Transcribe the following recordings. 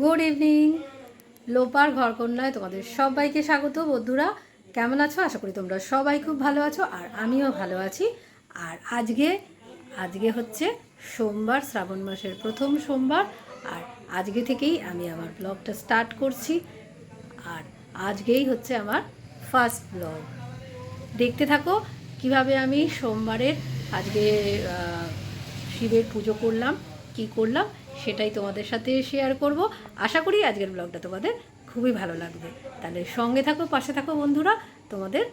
Good evening লোপার ঘরকন্যায় তোমাদের সবাইকে স্বাগত বন্ধুরা। কেমন আছো? আশা করি তোমরা সবাই খুব ভালো আছো আর আমিও ভালো আছি। আর আজকে আজকে হচ্ছে সোমবার, শ্রাবণ মাসের প্রথম সোমবার। আর আজকে থেকেই আমি আমার ব্লগটা স্টার্ট করছি। আর আজকেই হচ্ছে আমার ফার্স্ট ব্লগ। দেখতে থাকো কীভাবে আমি সোমবারের আজকে শিবের পুজো করলাম, কি করলাম। সেটাই তোমাদের সাথে শেয়ার করব। আশা করি আজকের ব্লগটা তোমাদের খুবই ভালো লাগবে। তাহলে সঙ্গে থাকো, পাশে থাকো বন্ধুরা। তোমাদের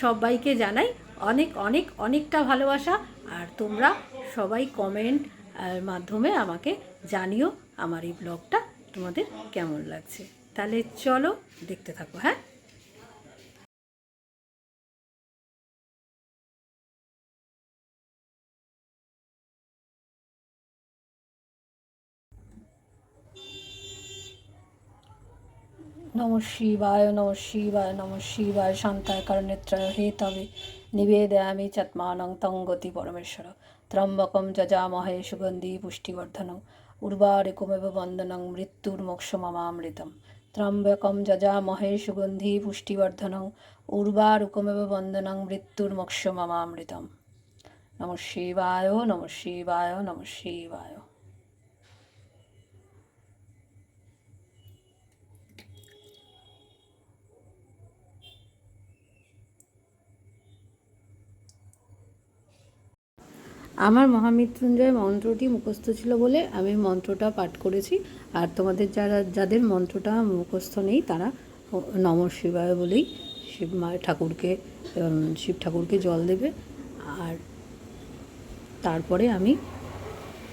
সবাইকে জানাই অনেক অনেক, অনেকটা ভালোবাসা। আর তোমরা সবাই কমেন্ট মাধ্যমে আমাকে জানিও আমার এই ব্লগটা তোমাদের কেমন লাগছে। তাহলে চলো দেখতে থাকো হ্যাঁ? নম শিবায় নম শিবায় নম শিবায়, শান্তায় করণেত্রয় হে তবে নিবেদয়ামি চত্মানং তং গতি পরমেশ্বর। ত্রম্বকম যজামহে সুগন্ধি পুষ্টিবর্ধনং। উর্বারেকুমেব বন্দনং মৃত্যুর মোক্ষমামৃতম ত্রম্বকম যজামহে সুগন্ধি পুষ্টিবর্ধনং। উর্বারুকমেব বন্দনং মৃত্যুর মোক্ষমামৃতম নম শিবায় নম শিবায় নম শিবায়। আমার মহামৃত্যুঞ্জয় মন্ত্রটি মুখস্থ ছিল বলে আমি মন্ত্রটা পাঠ করেছি। আর তোমাদের যারা, যাদের মন্ত্রটা মুখস্থ নেই, তারা নম শিবায় বলেই শিব মা ঠাকুরকে শিব ঠাকুরকে জল দেবে। আর তারপরে আমি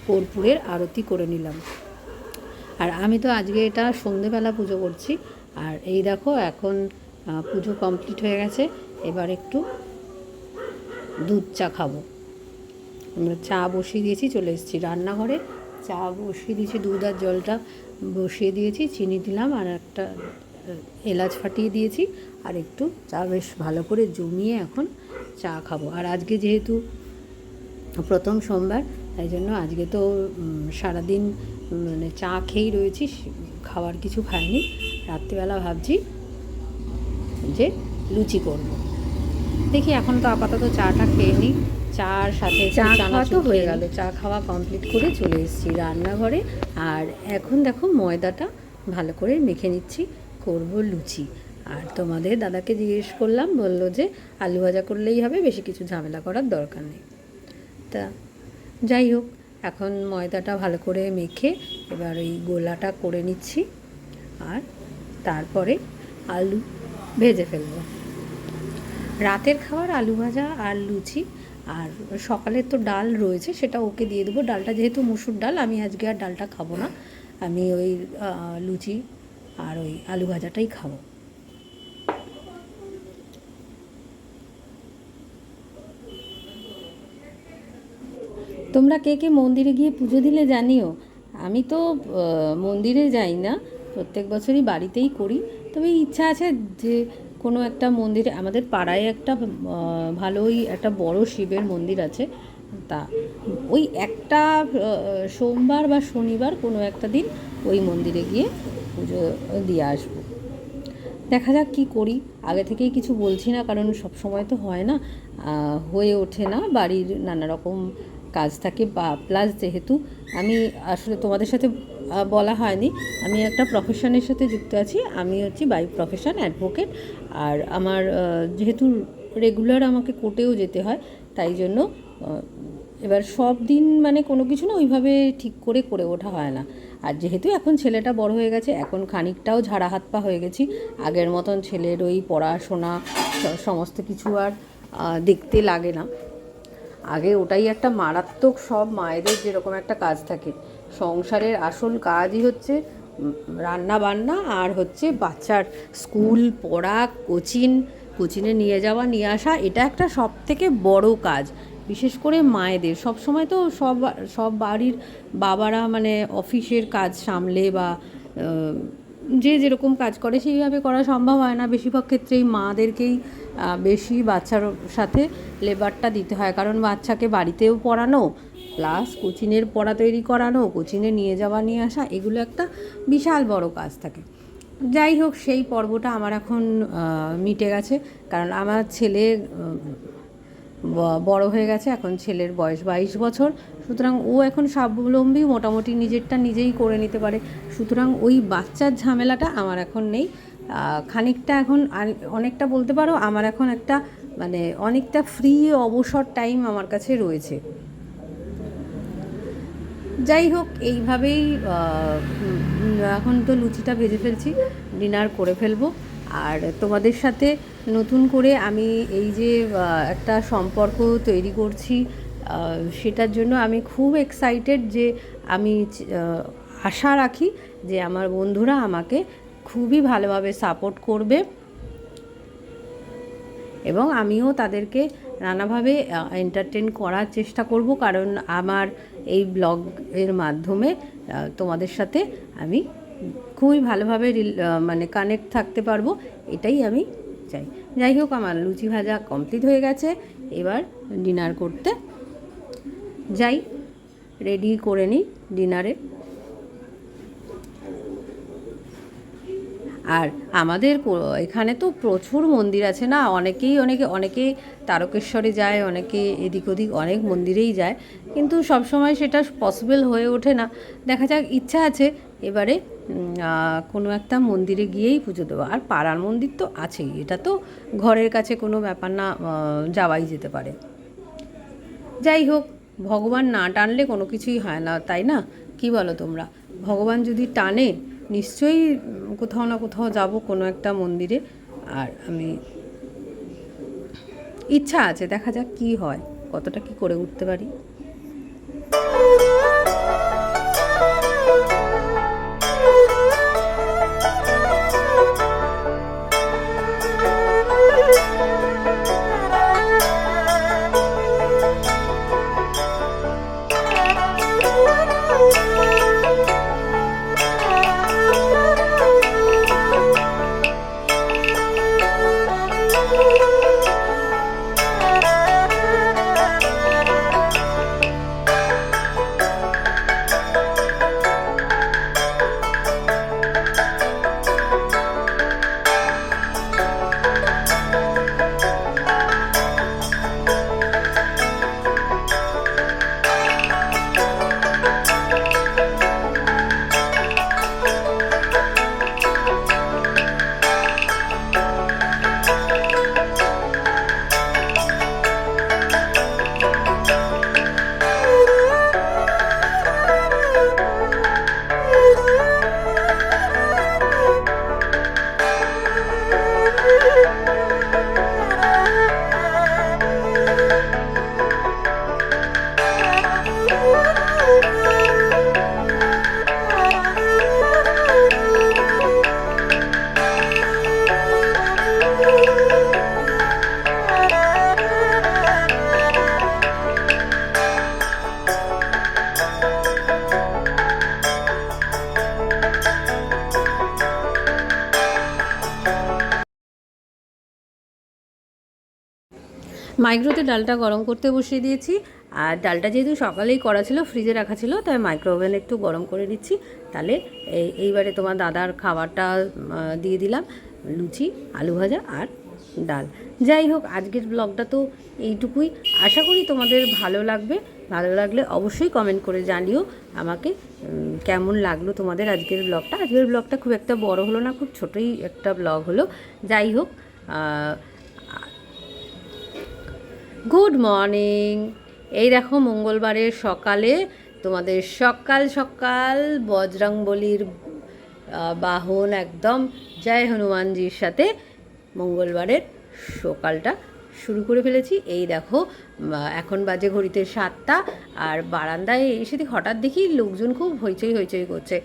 কর্পূরের আরতি করে নিলাম। আর আমি তো আজকে এটা সন্ধেবেলা পুজো করছি। আর এই দেখো, এখন পুজো কমপ্লিট হয়ে গেছে। এবার একটু দুধ চা খাব। চা বসিয়ে দিয়েছি, চলে এসেছি রান্নাঘরে। চা বসিয়ে দিয়েছি, দুধ আর জলটা বসিয়ে দিয়েছি, চিনি দিলাম আর একটা এলাচ ফাটিয়ে দিয়েছি। আর একটু চা বেশ ভালো করে জমিয়ে এখন চা খাব। আর আজকে যেহেতু প্রথম সোমবার, তাই জন্য আজকে তো সারাদিন মানে চা খেয়েই রয়েছি খাবার কিছু খাইনি। রাত্রিবেলা ভাবছি যে লুচি করব। দেখি এখন তো আপাতত চাটা খেয়ে নিই। চার সাথে চা খাওয়া তো হয়ে গেল। চা খাওয়া কমপ্লিট করে চলে এসেছি রান্নাঘরে। আর এখন দেখো ময়দাটা ভালো করে মেখে নিচ্ছি করব লুচি। আর তোমাদের দাদাকে জিজ্ঞেস করলাম বলল যে আলু ভাজা করলেই হবে বেশি কিছু ঝামেলা করার দরকার নেই। তা যাই হোক এখন ময়দাটা ভালো করে মেখে এবার ওই গোলাটা করে নিচ্ছি। আর তারপরে আলু ভেজে ফেলব। রাতের খাবার, আলু ভাজা আর লুচি। আর সকালের তো ডাল রয়েছে, সেটা ওকে দিয়ে দেবো। ডালটা যেহেতু মুসুর ডাল, আমি আজকে আর ডালটা খাব না। আমি ওই লুচি আর ওই আলু ভাজাটাই খাব। তোমরা কে কে মন্দিরে গিয়ে পুজো দিলে জানিও। আমি তো মন্দিরে যাই না। প্রত্যেক বছরই বাড়িতেই করি। তবে ইচ্ছা আছে যে কোনো একটা মন্দিরে, আমাদের পাড়ায় একটা ভালোই একটা বড় শিবের মন্দির আছে। তা ওই একটা সোমবার বা শনিবার কোনো একটা দিন ওই মন্দিরে গিয়ে পুজো দিয়ে আসব। দেখা যাক কি করি। আগে থেকেই কিছু বলছি না, কারণ সব সময় তো হয় না হয়ে ওঠে না, বাড়ির নানা রকম কাজ থাকে। বা প্লাস যেহেতু আমি আসলে তোমাদের সাথে বলা হয়নি, আমি একটা প্রফেশনের সাথে যুক্ত আছি। আমি হচ্ছি বাই প্রফেশন অ্যাডভোকেট আর আমার যেহেতু রেগুলার আমাকে কোর্টেও যেতে হয়, তাই জন্য এবার সব দিন মানে কোনো কিছু না ওইভাবে ঠিক করে করে ওঠা হয় না। আর যেহেতু এখন ছেলেটা বড় হয়ে গেছে, এখন খানিকটাও ঝাড়া হাত পা হয়ে গেছি। আগের মতন ছেলের ওই পড়াশোনা সমস্ত কিছু আর দেখতে লাগে না। আগে ওটাই একটা মারাত্মক সব মায়েদের যেরকম একটা কাজ থাকে। সংসারের আসল কাজই হচ্ছে রান্না বান্না আর হচ্ছে বাচ্চার স্কুল পড়া কোচিং কোচিনে নিয়ে যাওয়া, নিয়ে আসা, এটা একটা সব থেকে বড় কাজ। বিশেষ করে মায়েদের। সব সময় তো সব সব বাড়ির বাবারা মানে অফিসের কাজ সামলে বা যে যেরকম কাজ করে, সেইভাবে করা সম্ভব হয় না। বেশিরভাগ ক্ষেত্রেই মাদেরকেই বেশি বাচ্চার সাথে লেবারটা দিতে হয়। কারণ বাচ্চাকে বাড়িতেও পড়ানো প্লাস কোচিনের পড়া তৈরি করানো, কোচিনে নিয়ে যাওয়া, নিয়ে আসা, এগুলো একটা বিশাল বড় কাজ থাকে। যাই হোক, সেই পর্বটা আমার এখন মিটে গেছে। কারণ আমার ছেলে বড় হয়ে গেছে, এখন ছেলের বয়স বাইশ বছর। সুতরাং ও এখন স্বাবলম্বী, মোটামুটি নিজেরটা নিজেই করে নিতে পারে। সুতরাং ওই বাচ্চার ঝামেলাটা আমার এখন নেই। খানিকটা এখন অনেকটা বলতে পারো, আমার এখন একটা মানে অনেকটা ফ্রি অবসর টাইম আমার কাছে রয়েছে। যাই হোক, এইভাবেই এখন তো লুচিটা ভেজে ফেলছি, ডিনার করে ফেলব। আর তোমাদের সাথে নতুন করে আমি এই যে একটা সম্পর্ক তৈরি করছি সেটার জন্য আমি খুব এক্সাইটেড যে আমি আশা রাখি যে আমার বন্ধুরা আমাকে খুবই ভালোভাবে সাপোর্ট করবে। এবং আমিও তাদেরকে নানাভাবে এন্টারটেন করার চেষ্টা করব। কারণ আমার এই ব্লগের মাধ্যমে তোমাদের সাথে আমি খুবই ভালোভাবে মানে কানেক্ট থাকতে পারব। এটাই আমি চাই। যাই হোক, আমার লুচি ভাজা কমপ্লিট হয়ে গেছে। এবার ডিনার করতে যাই। রেডি করে নিই ডিনারে আর আমাদের এখানে তো প্রচুর মন্দির আছে না? অনেকেই, অনেকে অনেকে তারকেশ্বরে যায়, অনেকে এদিক ওদিক অনেক মন্দিরেই যায়। কিন্তু সব সময় সেটা পসিবল হয়ে ওঠে না। দেখা যাক, ইচ্ছা আছে এবারে কোনো একটা মন্দিরে গিয়েই পুজো দেবো আর পাড়ার মন্দির তো আছেই। এটা তো ঘরের কাছে কোনো ব্যাপার না যাওয়াই যেতে পারে। যাই হোক, ভগবান না টানলে কোনো কিছুই হয় না, তাই না? কি বলো তোমরা? ভগবান যদি টানে নিশ্চয়ই কোথাও না কোথাও যাব কোনো একটা মন্দিরে। আর আমি ইচ্ছা আছে, দেখা যাক কি হয়, কতটা কি করে উঠতে পারি। মাইক্রোতে ডালটা গরম করতে বসিয়ে দিয়েছি। আর ডালটা যেহেতু সকালেই করা ছিল, ফ্রিজে রাখা ছিল, তাই মাইক্রো ওভেনে একটু গরম করে দিচ্ছি তাহলে এই- এইবারে তোমার দাদার খাবারটা দিয়ে দিলাম, লুচি, আলু ভাজা আর ডাল। যাই হোক, আজকের ব্লগটা তো এইটুকুই। আশা করি তোমাদের ভালো লাগবে। ভালো লাগলে অবশ্যই কমেন্ট করে জানিও আমাকে কেমন লাগল তোমাদের আজকের ব্লগটা। আজকের ব্লগটা খুব একটা বড় হলো না, খুব ছোটোই একটা ব্লগ হলো। যাই হোক গুড মর্নিং। এই দেখো মঙ্গলবারের সকালে তোমাদের সকাল সকাল বজরংবলির বাহন একদম জয় হনুমানজির সাথে মঙ্গলবারের সকালটা শুরু করে ফেলেছি। এই দেখো এখন বাজে ঘড়িতে সাতটা আর বারান্দায় এসে দেখি হঠাৎ দেখি লোকজন খুব হইচই হইচই করছে।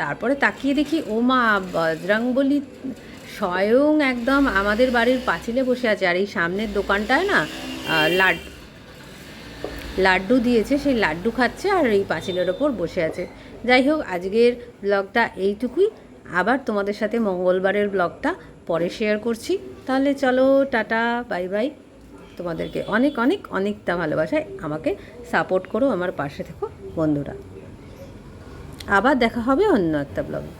তারপরে তাকিয়ে দেখি ও মা বজরংবলী স্বয়ং একদম আমাদের বাড়ির পাঁচিলে বসে আছে। আর এই সামনের দোকানটায় না লাড লাড্ডু। দিয়েছে, সেই লাড্ডু খাচ্ছে আর এই পাঁচিলের ওপর বসে আছে। যাই হোক, আজকের ব্লগটা এইটুকুই। আবার তোমাদের সাথে মঙ্গলবারের ব্লগটা পরে শেয়ার করছি। তাহলে চলো, টাটা, বাই বাই। তোমাদেরকে অনেক অনেক অনেকটা ভালোবাসায় আমাকে সাপোর্ট করো, আমার পাশে থেকো, বন্ধুরা। আবার দেখা হবে অন্য একটা ব্লগে।